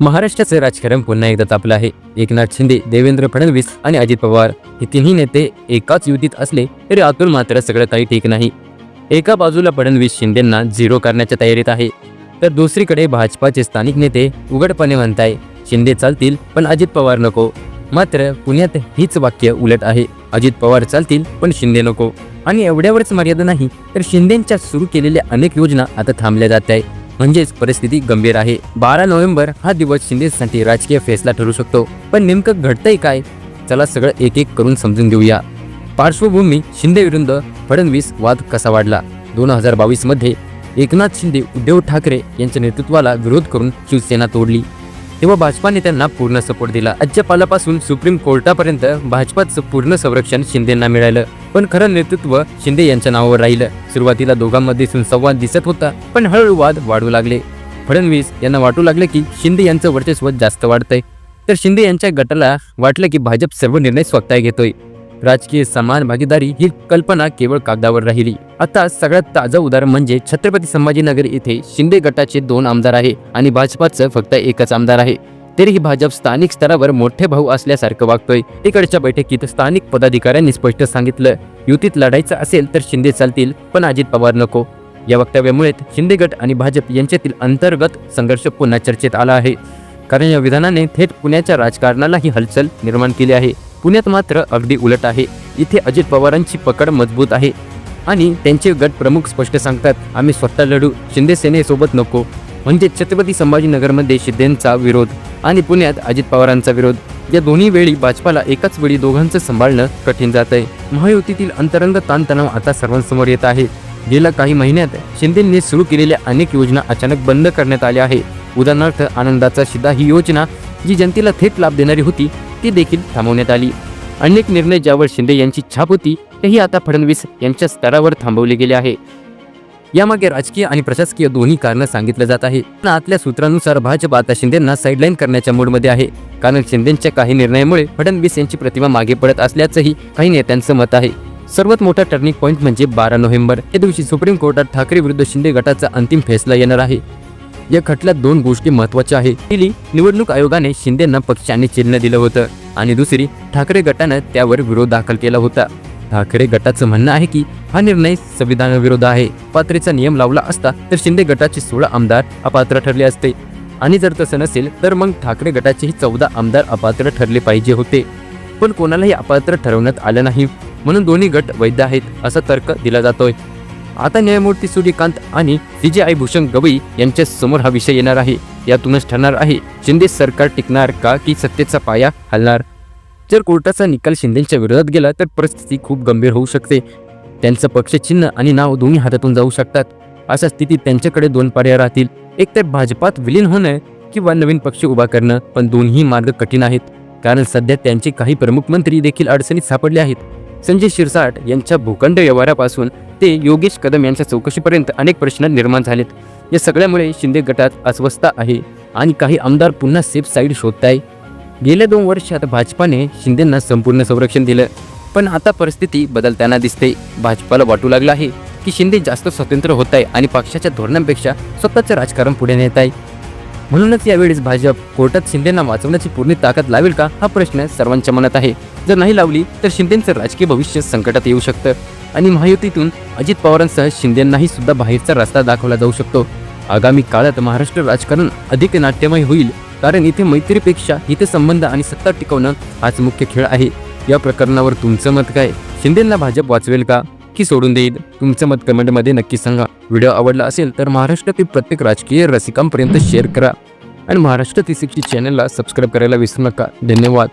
महाराष्ट्राचे राजकारण पुन्हा एकदा तापलं आहे. एकनाथ शिंदे देवेंद्र फडणवीस आणि अजित पवार हे तिन्ही नेते एकाच युतीत असले तरी आतून मात्र सगळं काही ठीक नाही. एका बाजूला फडणवीस शिंदेंना झिरो करण्याच्या तयारीत आहे. तर दुसरीकडे भाजपाचे स्थानिक नेते उघडपणे म्हणताय शिंदे चालतील पण अजित पवार नको. मात्र पुण्यात हीच वाक्य उलट आहे अजित पवार चालतील पण शिंदे नको. आणि एवढ्यावरच मर्यादा नाही तर शिंदेंच्या सुरू केलेल्या अनेक योजना आता थांबल्या जात आहे म्हणजेच परिस्थिती गंभीर आहे. बारा नोव्हेंबर हा दिवस शिंदेसाठी राजकीय फैसला ठरू शकतो. पण नेमकं घडतंय काय? चला सगळं एक एक करून समजून घेऊया. पार्श्वभूमी शिंदे विरुद्ध फडणवीस वाद कसा वाढला? दोन हजार बावीसमध्ये एकनाथ शिंदे उद्धव ठाकरे यांच्या नेतृत्वाला विरोध करून शिवसेना तोडली. तेव्हा भाजपा नेत्यांना पूर्ण सपोर्ट दिला. राज्यपालापासून सुप्रीम कोर्टापर्यंत भाजपाचं पूर्ण संरक्षण शिंदेंना मिळालं. पण खरं नेतृत्व शिंदे यांच्या नावावर राहिलं. सुरुवातीला दोघांमध्ये सुसंवाद दिसत होता पण हळूहळू वाद वाढू लागले. फडणवीस यांना वाटू लागले की शिंदे यांचं वर्चस्व जास्त वाढतंय. तर शिंदे यांच्या गटाला वाटलं की भाजप सर्व निर्णय स्वतः घेतोय. राजकीय समान भागीदारी ही कल्पना केवळ कागदावर राहिली. आता सगळ्यात ताजं उदाहरण म्हणजे छत्रपती संभाजीनगर येथे शिंदे गटाचे दोन आमदार आहे आणि भाजपाचं फक्त एकच आमदार आहे. तरीही भाजप स्थानिक स्तरावर मोठे भाऊ असल्यासारखं वागतोय. इकडच्या बैठकीत स्थानिक पदाधिकाऱ्यांनी स्पष्ट सांगितलं युतीत लढायचं असेल तर शिंदे चालतील पण अजित पवार नको. या वक्तव्यामुळे शिंदे गट आणि भाजप यांच्यातील अंतर्गत संघर्ष पुन्हा चर्चेत आला आहे. कारण या विधानाने थेट पुण्याच्या राजकारणालाही हलचल निर्माण केली आहे. पुण्यात मात्र अगदी उलट आहे. इथे अजित पवारांची पकड मजबूत आहे. आणि त्यांचे गट प्रमुख स्पष्ट सांगतात आम्ही स्वतः लढू शिंदे सेनेसोबत नको. म्हणजे छत्रपती संभाजीनगरमध्ये शिंदेंचा विरोध. आणि पुण्यात अजित पवारांचा विरोध. या दोन्ही वेळी भाजपाला एकाच वेळी दोघांचं सांभाळणं कठीण जात आहे महायुतीतील अंतरंग ताणतणाव आता सर्वांसमोर येत आहे. गेल्या काही महिन्यात शिंदेंनी सुरू केलेल्या अनेक योजना अचानक बंद करण्यात आल्या आहे उदाहरणार्थ आनंदाचा शिदा ही योजना जी जनतेला थेट लाभ देणारी होती ती देखील थांबवण्यात आली. अनेक निर्णय ज्यावर शिंदे यांची छाप होती तेही आता फडणवीस यांच्या स्तरावर थांबवले गेले आहे. यामागे राजकीय आणि प्रशासकीय दोन्ही कारणं सांगितलं जात आहे. पण आतल्या सूत्रानुसार भाजप आता शिंदेंना साईडलाईन करण्याच्या मूडमध्ये आहे. कारण शिंदेच्या काही निर्णयामुळे फडणवीस यांची प्रतिमा मागे पडत असल्याचंही काही नेत्यांचं मत आहे. सर्वात मोठा टर्निंग पॉईंट म्हणजे बारा नोव्हेंबर. या दिवशी सुप्रीम कोर्टात ठाकरे विरुद्ध शिंदे गटाचा अंतिम फैसला येणार आहे. या खटल्यात दोन गोष्टी महत्त्वाच्या आहेत. पहिली निवडणूक आयोगाने शिंदेंना पक्षाने चिन्ह दिलं होतं. आणि दुसरी ठाकरे गटानं त्यावर विरोध दाखल केला होता. ठाकरे गटाचं म्हणणं आहे की हा निर्णय संविधानाविरोध आहे. पात्रेचा नियम लावला असता तर शिंदे गटाचे सोळा आमदार अपात्र ठरले असते. आणि जर तसं नसेल तर मग ठाकरे गटाचेही चौदा आमदार अपात्र ठरले पाहिजे होते. पण कोणालाही अपात्र ठरवण्यात आलं नाही. म्हणून दोन्ही गट वैध आहेत असा तर्क दिला जातोय. आता न्यायमूर्ती सूर्यकांत आणि सीजेआय भूषण गवई यांच्या समोर हा विषय येणार आहे. यातूनच ठरणार आहे शिंदे सरकार टिकणार का की सत्तेचा पाया हलणार? जर कोर्टाचा निकाल शिंदेच्या विरोधात गेला तर परिस्थिती खूप गंभीर होऊ शकते. त्यांचं पक्ष चिन्ह आणि नाव दोन्ही हातातून जाऊ शकतात. अशा स्थितीत त्यांच्याकडे दोन पर्याय राहतील. एक तर भाजपात विलीन होणं किंवा नवीन पक्ष उभा करणं पण दोन्ही मार्ग कठीण आहेत. कारण सध्या त्यांचे काही प्रमुख मंत्री देखील अडचणीत सापडले आहेत. संजय शिरसाट यांच्या भूखंड व्यवहारापासून ते योगेश कदम यांच्या चौकशीपर्यंत अनेक प्रश्न निर्माण झालेत. या सगळ्यामुळे शिंदे गटात अस्वस्थता आहे आणि काही आमदार पुन्हा सेफ साईड शोधताय. गेल्या दोन वर्षात भाजपाने शिंदेंना संपूर्ण संरक्षण दिलं. पण आता परिस्थिती बदलताना दिसते. भाजपाला वाटू लागलं आहे की शिंदे जास्त स्वतंत्र होत आहे आणि पक्षाच्या धोरणांपेक्षा स्वतःचं राजकारण पुढे नेत आहे. म्हणूनच यावेळेस भाजप कोर्टात शिंदेना वाचवण्याची पूर्ण ताकद लावेल का हा प्रश्न सर्वांच्या मनात आहे. जर नाही लावली तर शिंदेचं राजकीय भविष्य संकटात येऊ शकतं. आणि महायुतीतून अजित पवारांसह शिंदेंनाही सुद्धा बाहेरचा रस्ता दाखवला जाऊ शकतो. आगामी काळात महाराष्ट्र राजकारण अधिक नाट्यमय होईल. कारण इथे मैत्रीपेक्षा इथे संबंध आणि सत्ता टिकवणं हाच मुख्य खेळ आहे. या प्रकरणावर तुमचं मत काय? शिंदेंना भाजप वाचवेल का? की सोडून देईल? तुमचं मत कमेंटमध्ये नक्की सांगा. व्हिडिओ आवडला असेल तर महाराष्ट्रातील प्रत्येक राजकीय रसिकांपर्यंत शेअर करा. आणि महाराष्ट्र ती सिक्स्टी चॅनलला सबस्क्राईब करायला विसरू नका. धन्यवाद.